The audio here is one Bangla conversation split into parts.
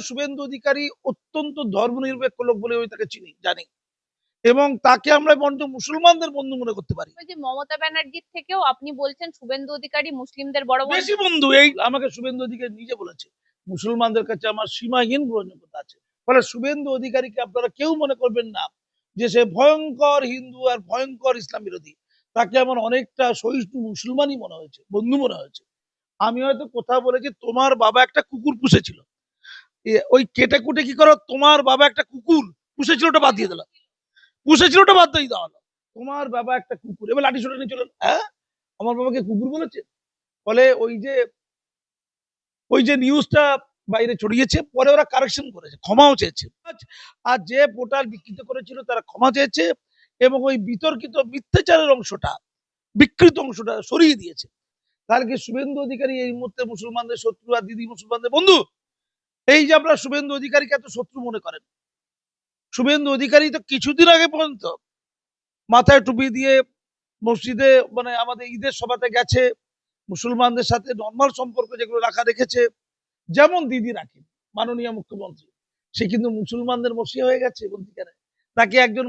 শুভেন্দু অধিকারী অত্যন্ত ধর্মনিরপেক্ষ লোক বলে আমি তাকে চিনি জানি। এবং তাকে আমরা বন্ধ মুসলমানদের বন্ধু মনে করতে পারি। মমতা ব্যানার্জির থেকেও আপনি বলছেন শুভেন্দু অধিকারী মুসলিমদের বড় বেশি বন্ধু এই আমাকে শুভেন্দু অধিকারী নিজে বলেছে। মুসলমানদের কাছে আমার সীমাহীন গ্রহণযোগ্যতা আছে। ফলে শুভেন্দু অধিকারীকে আপনারা কেউ মনে করবেন না যে সে ভয়ঙ্কর হিন্দু আর ভয়ঙ্কর ইসলাম বিরোধী। তাকে আমার অনেকটা সহিষ্ণু মুসলমানই মনে হয়েছে বন্ধু মনে হয়েছে। আমি হয়তো কোথাও বলেছি তোমার বাবা একটা কুকুর পুষেছিল। ওই কেটে কুটে কি করো? তোমার বাবা একটা কুকুর পুষেছিল ওটা বাদ দিয়ে দিল পুষেছিল ওটা বাদ দিয়ে দেওয়া তোমার বাবা একটা কুকুর। এবার লাঠি ছোটা নিয়ে হ্যাঁ? আমার বাবাকে কুকুর বলেছে? ফলে ওই যে ওই যে নিউজটা বাইরে ছড়িয়েছে, পরে ওরা কারেকশন করেছে, ক্ষমাও চেয়েছে। আর যে পোর্টাল বিকৃত করেছিল, তারা ক্ষমা চেয়েছে এবং ওই বিতর্কিত মিথ্যাচারের অংশটা, বিকৃত অংশটা সরিয়ে দিয়েছে। তাহলে কি শুভেন্দু অধিকারী এই মুহূর্তে মুসলমানদের শত্রু আর দিদি মুসলমানদের বন্ধু। এই যে আপনারা শুভেন্দু অধিকারীকে এত শত্রু মনে করেন। শুভেন্দু অধিকারী তো কিছুদিন আগে পর্যন্ত মাথায় টুপি দিয়ে মসজিদে মানে আমাদের ঈদের সভাতে গেছে, মুসলমানদের সাথে নর্মাল সম্পর্ক যেগুলো রাখা রেখেছে, যেমন দিদি রাখেন, মাননীয় মুখ্যমন্ত্রী। সে কিন্তু মুসলমানদের মসিয়া হয়ে গেছে বন্দিকারে তাকে একজন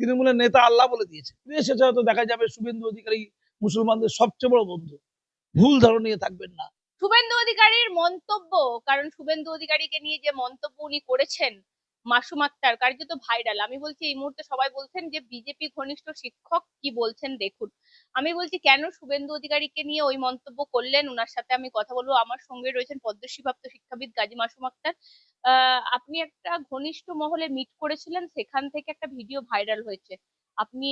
তৃণমূলের নেতা আল্লাহ বলে দিয়েছে। দেশে হয়তো দেখা যাবে শুভেন্দু অধিকারী মুসলমানদের সবচেয়ে বড় বন্ধু। ভুল ধারণা নিয়ে থাকবেন না। শুভেন্দু অধিকারীর মন্তব্য, কারণ শুভেন্দু অধিকারীকে নিয়ে যে মন্তব্য উনি করেছেন মাসুম আক্তার কার্যত ভাইরাল। আমি বলছি, এই মুহূর্তে সবাই বলছেন যে বিজেপি ঘনিষ্ঠ শিক্ষক কি বলছেন দেখুন। আমি বলছি, কেন শুভেন্দু অধিকারীকে নিয়ে ওই মন্তব্য করলেন? ওনার সাথে আমি কথা বলব। আমার সঙ্গে রয়েছেন পদ্মশ্রীপ্রাপ্ত শিক্ষাবিদ গাজী মাসুম আক্তার। আপনি একটা ঘনিষ্ঠ মহলে মিট করেছিলেন, সেখান থেকে একটা ভিডিও ভাইরাল হয়েছে। আপনি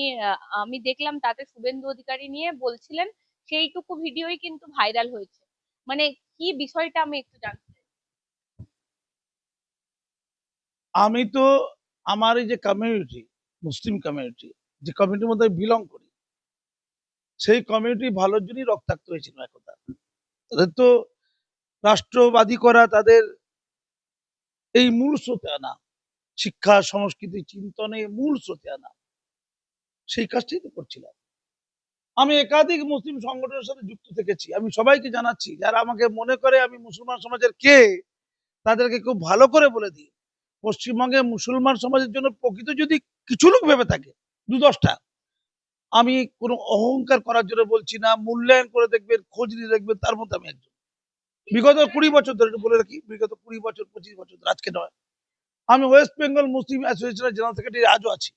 আমি দেখলাম তাতে শুভেন্দু অধিকারী নিয়ে বলছিলেন, সেইটুকু ভিডিওই কিন্তু ভাইরাল হয়েছে। মানে কি বিষয়টা আমি একটু জানতে। আমি তো আমার এই যে কমিউনিটি মুসলিম কমিউনিটি যে কমিউনিটির মধ্যে বিলং করি, সেই কমিউনিটি ভালোর জন্যই রক্তাক্ত হয়েছিল একদা তাদের তো রাষ্ট্রবাদী করা, তাদের এই মূল স্রোতে আনা, শিক্ষা, সংস্কৃতি, চিন্তনে মূল স্রোতে আনা, সেই কাজটাই তো করছিলাম আমি একাধিক মুসলিম সংগঠনের সাথে যুক্ত থেকেছি। আমি সবাইকে জানাচ্ছি, যারা আমাকে মনে করে আমি মুসলমান সমাজের কে, তাদেরকে খুব ভালো করে বলে দিই। পশ্চিমবঙ্গে মুসলমান সমাজের জন্য প্রকৃত যদি কিছু লোক ভেবে থাকে, দু দশটা, আমি কোনো অহংকার করার জন্য বলছি না, মূল্যায়ন করে দেখবেন, খোঁজ নিয়ে দেখবেন, তার মধ্যে আমি একজন। বিগত কুড়ি বছর ধরে, বলে রাখি, বিগত কুড়ি বছর, পঁচিশ বছর ধরে, আজকে নয়। আমি ওয়েস্ট বেঙ্গল মুসলিম অ্যাসোসিয়েশনের জেনারেল সেক্রেটারি, আজও আছি।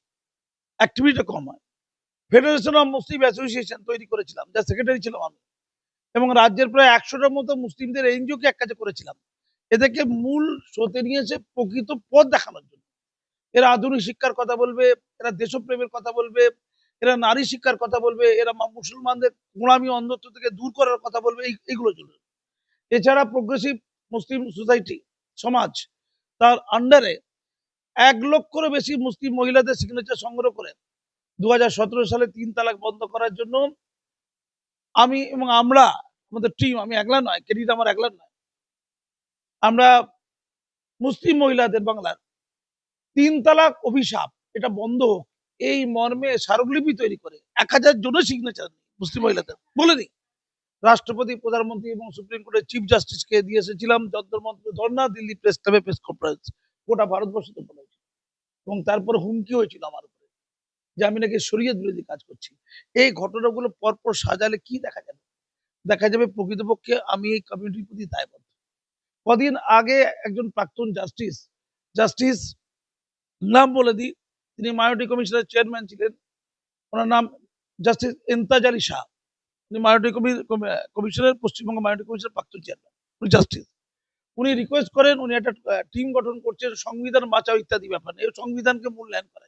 অ্যাক্টিভিটি কম হয়। ফেডারেশন অফ মুসলিম অ্যাসোসিয়েশন তৈরি করেছিলাম যার সেক্রেটারি ছিলাম আমি এবং রাজ্যের প্রায় একশোটার মতো মুসলিমদের এনজিওকে এক কাজে করেছিলাম। এদেরকে মূল স্রোতে নিয়ে এসে প্রকৃত পথ দেখানোর জন্য। এরা আধুনিক শিক্ষার কথা বলবে, এরা দেশপ্রেমের কথা বলবে, এরা নারী শিক্ষার কথা বলবে, এরা মুসলমানদের গোলামী অন্ধত্ব থেকে দূর করার কথা বলবে, এই- এইগুলোর জন্য। এছাড়া প্রোগ্রেসিভ মুসলিম সোসাইটি সমাজ, তার আন্ডারে এক লক্ষেরও বেশি মুসলিম মহিলাদের সিগনেচার সংগ্রহ করে দু হাজার সতেরো সালে তিন তালাক বন্ধ করার জন্য আমি এবং আমরা, আমাদের টিম আমি একলা নয় ক্রেডিট আমার একলা নয়, আমরা মুসলিম মহিলাদের বাংলার তিন তালাক অভিশাপ, এটা বন্ধ হোক, এই মর্মে স্মারকলিপি তৈরি করে এক হাজার জন সিগনেচার মুসলিম মহিলাদের, বলে দিই। রাষ্ট্রপতি, প্রধানমন্ত্রী এবং সুপ্রিম কোর্টের চিফ জাস্টিসকে দিয়ে এসেছিলাম যন্তর মন্ত্র ধর্ণা, দিল্লি প্রেস ক্লাবে প্রেস কনফারেন্স গোটা ভারতবর্ষ তো বলা এবং তারপর হুমকি হয়েছিল আমার যে আমি নাকি শরীয়ত বিরোধী কাজ করছি। এই ঘটনাগুলো পরপর সাজালে কি দেখা যাবে? দেখা যাবে প্রকৃতপক্ষে আমি এই কমিউনিটির প্রতি দায়বদ্ধ। কদিন আগে একজন প্রাক্তন জাস্টিস জাস্টিস নাম বলে দিই, তিনি মাইনরিটি কমিশনের চেয়ারম্যান ছিলেন। ওনার নাম জাস্টিস ইন্তাজ আলী শাহ। উনি মাইনরিটি কমিশনের পশ্চিমবঙ্গ মাইনরিটি কমিশনের প্রাক্তন চেয়ারম্যান উনি জাস্টিস উনি রিকোয়েস্ট করেন, উনি একটা টিম গঠন করছেন সংবিধান বাঁচাও ইত্যাদি ব্যাপার এই সংবিধানকে মূল্যায়ন করা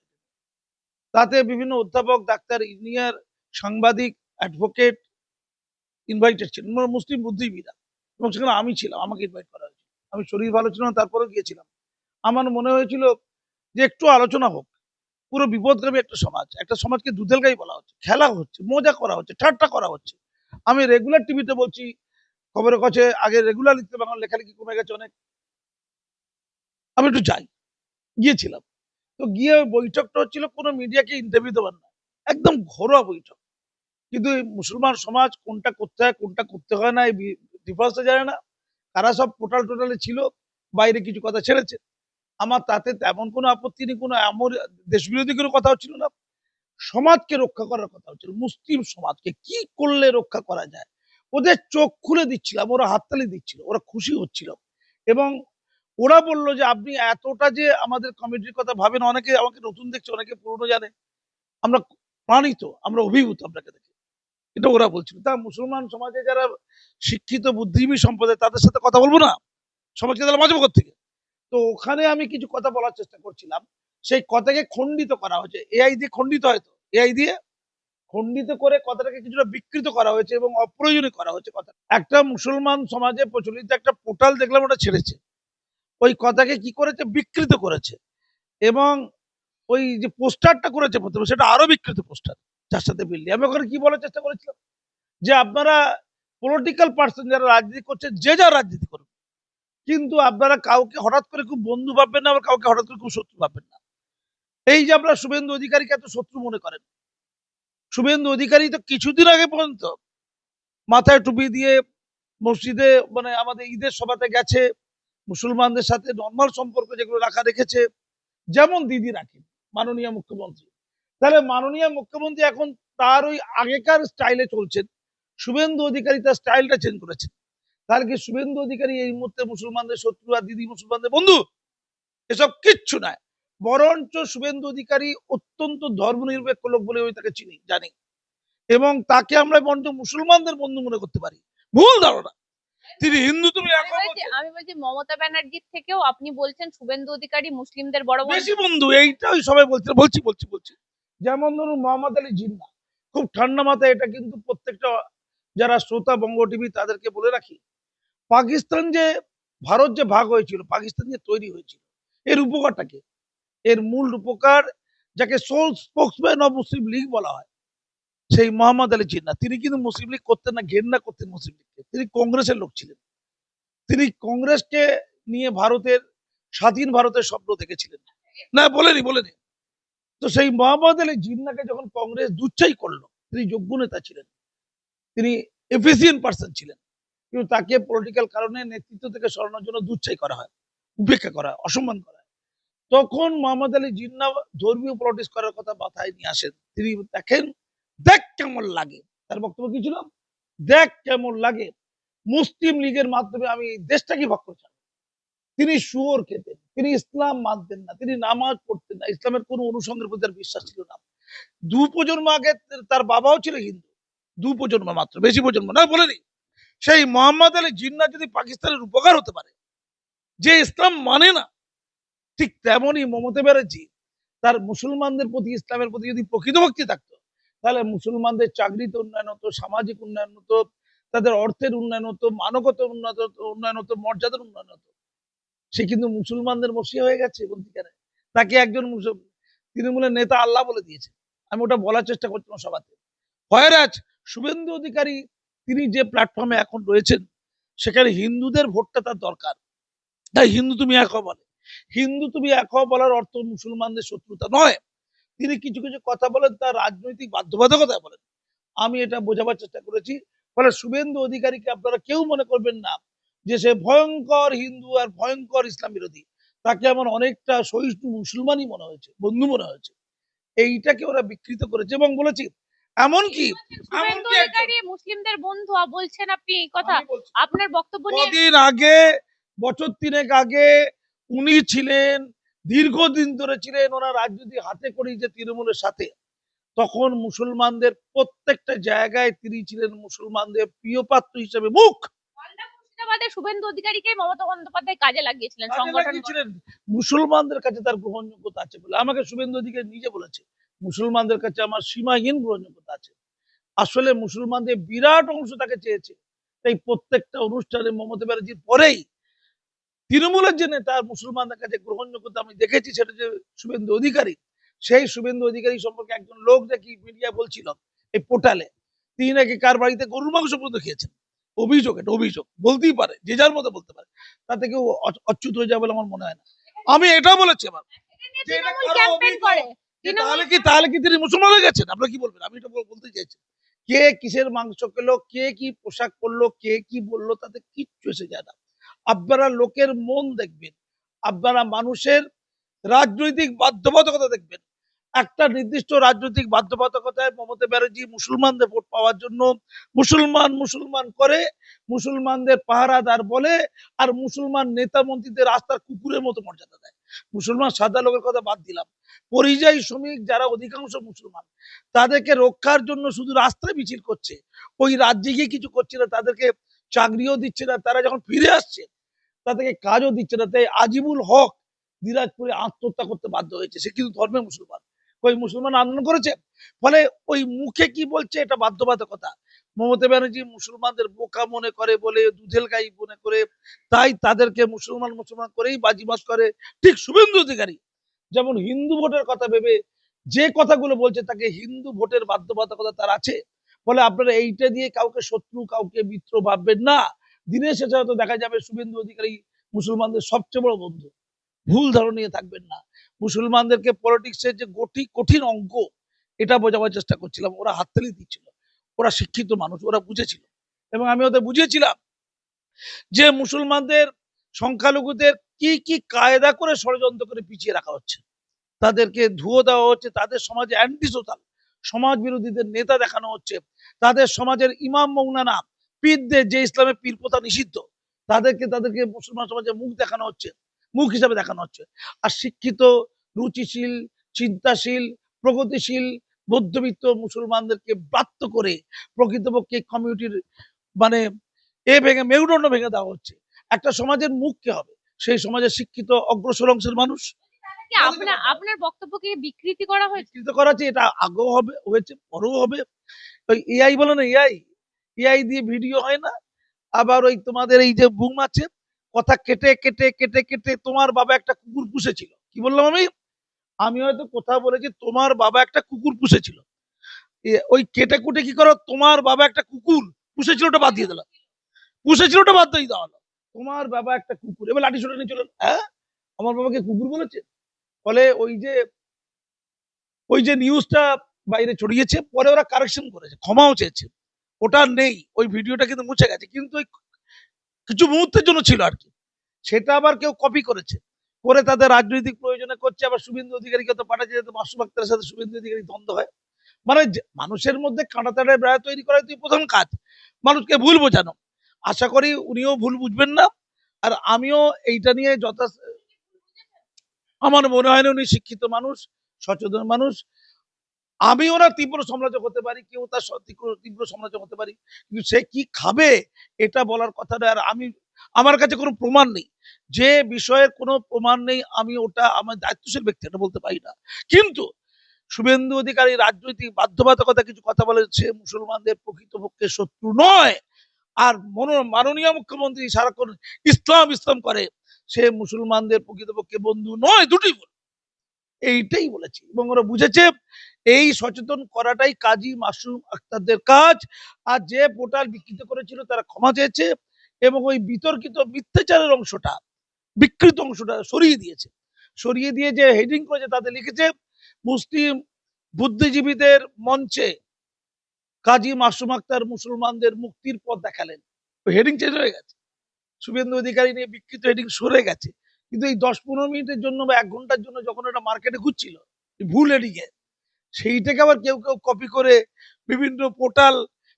তাতে বিভিন্ন অধ্যাপক, ডাক্তার, ইঞ্জিনিয়ার, সাংবাদিক অ্যাডভোকেট ইনভাইটেড ছিলেন। মুসলিম বুদ্ধিজীবীরা। এবং সেখানে আমি ছিলাম, আমাকে ইনভাইট করা হয়েছিল। আমি শরীর ভালো ছিল না, তারপরেও গিয়েছিলাম। আমার মনে হয়েছিল যে একটু আলোচনা হোক। পুরো বিপদগামী একটা সমাজ, একটা সমাজকে দুধেল গাই বলা হচ্ছে, খেলা হচ্ছে, মজা করা হচ্ছে, ঠাট্টা করা হচ্ছে। আমি রেগুলার টিভিতে বলছি, খবরের কাছে আগে রেগুলার লিখতে বাংলা লেখালেখি কমে গেছে অনেক। আমি একটু যাই, গিয়েছিলাম। তো গিয়ে ওই বৈঠকটা হচ্ছিল, কোনো মিডিয়াকে ইন্টারভিউ দেওয়ার না। একদম ঘরোয়া বৈঠক। কিন্তু মুসলমান সমাজ কোনটা করতে হয়, কোনটা করতে হয় না, এই ডিফারেন্সটা জানে না। কারা সব পোর্টাল টোটালে ছিল, বাইরে কিছু কথা ছেড়েছে। আমার তাতে তেমন কোনো আপত্তি নেই, কোনো এমন দেশবিরোধী কোনো কথা হচ্ছিল না। সমাজকে রক্ষা করার কথা হচ্ছিল মুসলিম সমাজকে কি করলে রক্ষা করা যায়? ওদের চোখ খুলে দিচ্ছিলাম, ওরা হাততালি দিচ্ছিল, ওরা খুশি হচ্ছিল। এবং ওরা বলল যে, আপনি এতটা যে আমাদের কমিটির কথা ভাবেন, অনেকে আমাকে নতুন দেখছে, অনেকে পুরনো জানে। আমরা প্রাণিত, আমরা অভিভূত আপনাকে দেখে। এটা ওরা বলছিল। তা মুসলমান সমাজে যারা শিক্ষিত, বুদ্ধিজীবী সম্প্রদায়, তাদের সাথে কথা বলব না। সমাজকে তাহলে বাঁচবো থেকে। তো ওখানে আমি কিছু কথা বলার চেষ্টা করছিলাম। সেই কথাকে খণ্ডিত করা হয়েছে। এআই দিয়ে খণ্ডিত হয়তো এআই দিয়ে খণ্ডিত করে কথাটাকে কিছুটা বিকৃত করা হয়েছে এবং অপ্রয়োজনীয় করা হয়েছে কথা একটা মুসলমান সমাজে প্রচলিত একটা পোর্টাল দেখলাম, ওটা ছেড়েছে। ওই কথাকে কি করেছে? বিকৃত করেছে। এবং ওই যে পোস্টারটা করেছে প্রথমে, সেটা আরও বিকৃত পোস্টার, যার সাথে মিললি আমি ওখানে কি বলার চেষ্টা করেছিলাম? যে আপনারা পলিটিক্যাল পার্সন যারা রাজনীতি করছে যে যা রাজনীতি করুন। কিন্তু আপনারা কাউকে হঠাৎ করে খুব বন্ধু ভাববেন না, আবার কাউকে হঠাৎ করে খুব শত্রু ভাববেন না। এই যে আপনারা শুভেন্দু অধিকারীকে এত শত্রু মনে করেন। শুভেন্দু অধিকারী তো কিছুদিন আগে পর্যন্ত মাথায় টুপি দিয়ে মসজিদে মানে আমাদের ঈদের সভাতে গেছে। মুসলমানদের সাথে নর্মাল সম্পর্ক যেগুলো রাখা রেখেছে, যেমন দিদি রাখেন, মাননীয় মুখ্যমন্ত্রী। তাহলে মাননীয় মুখ্যমন্ত্রী এখন তার ওই আগেকার স্টাইলে চলছেন, শুভেন্দু অধিকারী তার স্টাইলটা চেঞ্জ করেছেন। তাহলে কি শুভেন্দু অধিকারী এই মুহূর্তে মুসলমানদের শত্রু আর দিদি মুসলমানদের বন্ধু? এসব কিচ্ছু নয়। বরঞ্চ শুভেন্দু অধিকারী অত্যন্ত ধর্মনিরপেক্ষ লোক বলে আমি তাকে চিনি, জানি। এবং তাকে আমরা বরঞ্চ মুসলমানদের বন্ধু মনে করতে পারি। ভুল ধারণা। তিনি হিন্দু তুমি আমি বলছি মমতা ব্যানার্জির থেকেও আপনি বলছেন শুভেন্দু অধিকারী মুসলিমদের বড় বেশি বন্ধু এইটাই সবাই বলছে বলছি বলছি বলছি। যেমন ধরুন মোহাম্মদ আলী জিন্না খুব ঠান্ডা মাথায় এটা কিন্তু প্রত্যেকটা যারা শ্রোতা বঙ্গ টিভি তাদেরকে বলে রাখি পাকিস্তান যে ভারত যে ভাগ হয়েছিল পাকিস্তান যে তৈরি হয়েছিল এর উপকারটাকে এর মূল উপকার যাকে sole spokesman of Muslim League বলা হয় সেই মোহাম্মদ আলী জিন্না তিনি কিন্তু মুসলিম লীগ করতেন না, ঘেন্না করতেন মুসলিম লীগকে। তিনি কংগ্রেসের লোক ছিলেন। তিনি কংগ্রেসকে নিয়ে ভারতের, স্বাধীন ভারতের স্বপ্ন দেখেছিলেন। না, বলেনি বলেনি। তো সেই মোহাম্মদ আলী জিন্নাকে যখন কংগ্রেস দুচ্ছাই করল, তিনি যোগ্য নেতা ছিলেন। তিনি এফিসিয়েন্ট পার্সন ছিলেন। কিন্তু তাকে পলিটিক্যাল কারণে নেতৃত্ব থেকে সরানোর জন্য দুচ্ছাই করা হয়, উপেক্ষা করা হয়, অসম্মান করা হয়। তখন মোহাম্মদ আলী জিন্না ধর্মীয় পলিটিক্স করার কথা মাথায় নিয়ে আসেন। তিনি দেখেন দেখ কেমন লাগে। তার বক্তব্য কি ছিল? দেখ কেমন লাগে। মুসলিম লীগের মাধ্যমে আমি দেশটাকে ভাগ করছি। তিনি শুয়োর খেতেন, তিনি ইসলাম মানতেন না, তিনি নামাজ পড়তেন না, ইসলামের কোনো অনুসঙ্গের প্রতি বিশ্বাস ছিল না। দু প্রজন্ম আগে তার বাবাও ছিল হিন্দু। দু প্রজন্ম মাত্র, বেশি প্রজন্ম না, বলেনি। সেই মোহাম্মদ আলী জিন্না যদি পাকিস্তানের উপকার হতে পারে, যে ইসলাম মানে না, ঠিক তেমনই মমতা ব্যানার্জি তার মুসলমানদের প্রতি, ইসলামের প্রতি যদি প্রকৃত ভক্তি থাকতো তাহলে মুসলমানদের চাকরিতে উন্নয়ন হতো, সামাজিক উন্নয়ন হতো, তাদের অর্থের উন্নয়ন হতো মানবত উন্নত উন্নয়ন হতো, মর্যাদার উন্নয়ন হতো। সে কিন্তু মুসলমানদের মসিয়া হয়ে গেছে বলতে তাকে একজন তৃণমূলের নেতা আল্লাহ বলে দিয়েছে আমি ওটা বলার চেষ্টা করছিলাম সবাতে ফয়রাজ, শুভেন্দু অধিকারী, তিনি যে প্ল্যাটফর্মে এখন রয়েছেন, সেখানে হিন্দুদের ভোটটা তার দরকার। তাই হিন্দু তুমি এক বলে। হিন্দু তুমি এক বলার অর্থ মুসলমানদের শত্রুতা নয়। তিনি কিছু কিছু কথা বলেন তার রাজনৈতিক বাধ্যবাধকতা বলেন। আমি এটা বোঝাবার চেষ্টা করেছি। ফলে শুভেন্দু অধিকারীকে আপনারা কেউ মনে করবেন না যে সে ভয়ঙ্কর হিন্দু আর ভয়ঙ্কর ইসলাম বিরোধী। তাকে আমার অনেকটা সহিষ্ণু মুসলমানই মনে হয়েছে বন্ধু মনে হয়েছে। এইটাকে ওরা বিকৃত করেছে এবং বলেছি এমনকি মুসলিমদের বন্ধু বলছেন আপনি কথা। আপনার বক্তব্য কদিন আগে বছর তিনেক আগে উনি ছিলেন দীর্ঘদিন ধরে ছিলেন ওনার রাজনীতি হাতে করি যে তৃণমূলের সাথে তখন মুসলমানদের প্রত্যেকটা জায়গায় তিনি ছিলেন মুসলমানদের প্রিয় পাত্র হিসেবে। মুখ! শুভেন্দু অধিকারীকে মমতা বন্দ্যোপাধ্যায় কাজে লাগিয়েছিলেন সংগঠন মুসলমানদের কাছে তার গ্রহণযোগ্যতা আছে বলে আমাকে শুভেন্দু অধিকারী নিজে বলেছে। মুসলমানদের কাছে আমার সীমাহীন গ্রহণযোগ্যতা আছে। আসলে মুসলমানদের বিরাট অংশ তাকে চেয়েছে। তাই প্রত্যেকটা অনুষ্ঠানে মমতা ব্যানার্জির পরেই তৃণমূলের যে নেতা মুসলমানদের কাছে গ্রহণযোগ্যতা আমি দেখেছি সেটা যে শুভেন্দু অধিকারী সেই শুভেন্দু অধিকারী সম্পর্কে একজন লোক নাকি মিডিয়া বলছিল এই পোর্টালে তিনি নাকি কার বাড়িতে গরুর মাংস পর্যন্ত খেয়েছেন? অভিযোগ এটা অভিযোগ বলতেই পারে যে যার মতো বলতে পারে তাতে কেউ অচ্যুত হয়ে যাবে বলে আমার মনে হয় না। আমি এটা বলেছি আমার তাহলে কি তাহলে কি তিনি মুসলমান হয়ে গেছেন? আপনারা কি বলবেন? আমি এটা বলতে চাইছি কে কিসের মাংস খেলো কে কি পোশাক পরলো কে কি বলল তাতে কিচ্ছু এসে যায় না। আপনারা লোকের মন দেখবেন, আপনারা মানুষের রাজনৈতিক বাধ্যবাধকতা দেখবেন। একটা নির্দিষ্ট রাজনৈতিক বাধ্যবাধকতায় মমতা ব্যানার্জি মুসলমানদের ভোট পাওয়ার জন্য মুসলমান মুসলমান করে, মুসলমানদের পাহারাদার বলে আর মুসলমান নেতা মন্ত্রীদের রাস্তার কুকুরের মতো মর্যাদা দেয়। মুসলমান সাদা লোকের কথা বাদ দিলাম। পরিযায়ী শ্রমিক যারা অধিকাংশ মুসলমান, তাদেরকে রক্ষার জন্য শুধু রাস্তায় মিছিল করছে। ওই রাজ্যে গিয়ে কিছু করছে না, তাদেরকে চাকরিও দিচ্ছে না, তারা যখন ফিরে আসছে তাদেরকে কাজও দিচ্ছে না। তাই আজিবুল হক দিনাজপুরে আত্মহত্যা করতে বাধ্য হয়েছে। সে কিন্তু ধর্মের মুসলমান। ওই মুসলমান আন্দোলন করেছে। ফলে ওই মুখে কি বলছে এটা বাধ্যবাধকতা। মমতা ব্যানার্জি মুসলমানদের বোকা মনে করে বলে, দুধেল গাই মনে করে। তাই তাদেরকে মুসলমান মুসলমান করেই বাজিমাত করে ঠিক শুভেন্দু অধিকারী। যেমন হিন্দু ভোটের কথা ভেবে যে কথাগুলো বলছে তাকে হিন্দু ভোটের বাধ্যবাধকতা তার আছে। ফলে আপনারা এইটা দিয়ে কাউকে শত্রু, কাউকে মিত্র ভাববেন না। দিনের শেষে হয়তো দেখা যাবে শুভেন্দু অধিকারী মুসলমানদের সবচেয়ে বড় বন্ধু। ভুল ধারণা নিয়ে থাকবেন না। মুসলমানদেরকে পলিটিক্সের যে গঠি, কঠিন অঙ্ক এটা বোঝাবার চেষ্টা করছিলাম। ওরা হাততালি দিচ্ছিল। ওরা শিক্ষিত মানুষ, ওরা বুঝেছিল। এবং আমি ওদের বুঝিয়েছিলাম যে মুসলমানদের সংখ্যালঘুদের কি কি কায়দা করে ষড়যন্ত্র করে পিছিয়ে রাখা হচ্ছে। তাদেরকে ধুয়ে দেওয়া হচ্ছে, তাদের সমাজে অ্যান্টি সোশ্যাল সমাজ বিরোধীদের নেতা দেখানো হচ্ছে, তাদের সমাজের ইমাম মৌলানা পীরদের যে ইসলামে পীর প্রথা নিষিদ্ধ তাদেরকে তাদেরকে মুসলমান সমাজে মুখ দেখানো হচ্ছে মুখ হিসাবে দেখানো হচ্ছে। আর শিক্ষিত রুচিশীল চিন্তাশীল প্রগতিশীল মধ্যবিত্ত মুসলমানদেরকে ব্রাত্য করে প্রকৃতপক্ষে কমিউনিটির মানে এ ভেঙে মেরুদণ্ড ভেঙে দেওয়া হচ্ছে। একটা সমাজের মুখ কে হবে? সেই সমাজের শিক্ষিত অগ্রসর অংশের মানুষ? আপনার আপনার বক্তব্যকে বিকৃতি করা হয়েছে? করা হচ্ছে এটা আগেও হবে হয়েছে পরেও হবে। ওই এআই বলে না এআই এআই দিয়ে ভিডিও হয় না? আবার ওই তোমাদের এই যে বুম আছে, কথা কেটে কেটে কেটে কেটে তোমার বাবা একটা কুকুর পুষেছিল। কি বললাম আমি? আমি হয়তো কথা বলেছি, তোমার বাবা একটা কুকুর পুষেছিল। ওই কেটে কুটে কি করো? তোমার বাবা একটা কুকুর পুষেছিল, ওটা বাদ দিয়ে দিলাম। পুষেছিল, ওটা বাদ দিয়ে দেওয়া তোমার বাবা একটা কুকুর। এবার লাঠি ছোটা নিয়ে চলেন হ্যাঁ? আমার বাবাকে কুকুর বলেছে? ফলে ওই যে ওই যে নিউজটা বাইরে ছড়িয়েছে, পরে ওরা কারেকশন করেছে, ক্ষমাও চেয়েছে। ওটা নেই, ওই ভিডিওটা কিন্তু মুছে গেছে। কিন্তু ওই কিছু মুহূর্তের জন্য ছিল আর কি। সেটা আবার কেউ কপি করেছে। করে তাদের রাজনৈতিক প্রয়োজনে করছে, আবার শুভেন্দু অধিকারীকে তো পাঠাচ্ছে যাতে মাসুম সাথে শুভেন্দু অধিকারী দ্বন্দ্ব হয়। মানে মানুষের মধ্যে কাঁটাতাড়ের বেড়া তৈরি করাই তুই প্রথম কাজ। মানুষকে ভুল বোঝানো। আশা করি উনিও ভুল বুঝবেন না। আর আমিও এইটা নিয়ে যথা আমার মনে হয় না উনি শিক্ষিত মানুষ, সচেতন মানুষ। আমি ওরা তীব্র সমালোচক হতে পারি, কেউ তার তীব্র- সমালোচক হতে পারি, কিন্তু সে কি খাবে এটা বলার কথা নয়। আর আমি, আমার কাছে কোনো প্রমাণ নেই। যে বিষয়ের কোনো প্রমাণ নেই, আমি ওটা আমার দায়িত্বশীল ব্যক্তি, এটা বলতে পারি না। কিন্তু শুভেন্দু অধিকারী রাজনৈতিক বাধ্যবাধকতা কিছু কথা বলেছে মুসলমানদের প্রকৃতপক্ষে শত্রু নয়। আর মনো- মাননীয় মুখ্যমন্ত্রী সারাক্ষণ ইসলাম ইসলাম করে, সে মুসলমানদের প্রকৃতপক্ষে বন্ধু নয় দুটি এইটাই বলেছি এবং ওরা বুঝেছে এই সচেতন করাটাই কাজী মাসুম আক্তারদের কাজ। আর যে পোর্টাল বিকৃত করেছিল তারা ক্ষমা চেয়েছে এবং ওই বিতর্কিত মিথ্যাচারের অংশটা, বিকৃত অংশটা সরিয়ে দিয়েছে। সরিয়ে দিয়ে যে হেডিং করেছে তাতে লিখেছে, মুসলিম বুদ্ধিজীবীদের মঞ্চে কাজী মাসুম আক্তার মুসলমানদের মুক্তির পথ দেখালেন। হেডিং চেঞ্জ হয়ে গেছে। শুভেন্দু অধিকারী নিয়ে বিকৃত হেডিং সরে গেছে। কিন্তু এই দশ পনেরো মিনিটের জন্য বা এক ঘণ্টার জন্য যখন এটা মার্কেটে ঘুরছিল, ভুল হেডিং এ সেইটাকে আবার কেউ কেউ কপি করে বিভিন্ন পোর্টাল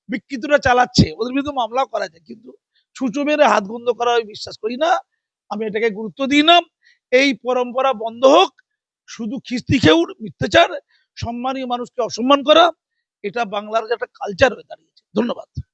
বিকৃতরা চালাচ্ছে। ওদের বিরুদ্ধে মামলাও করা যায়। কিন্তু ছুঁচো মেরে হাত বন্ধ করা আমি বিশ্বাস করি না। আমি এটাকে গুরুত্ব দিই না। এই পরম্পরা বন্ধ হোক। শুধু খিস্তি খেউর মিথ্যাচার, সম্মানীয় মানুষকে অসম্মান করা, এটা বাংলার একটা কালচার হয়ে দাঁড়িয়েছে। ধন্যবাদ।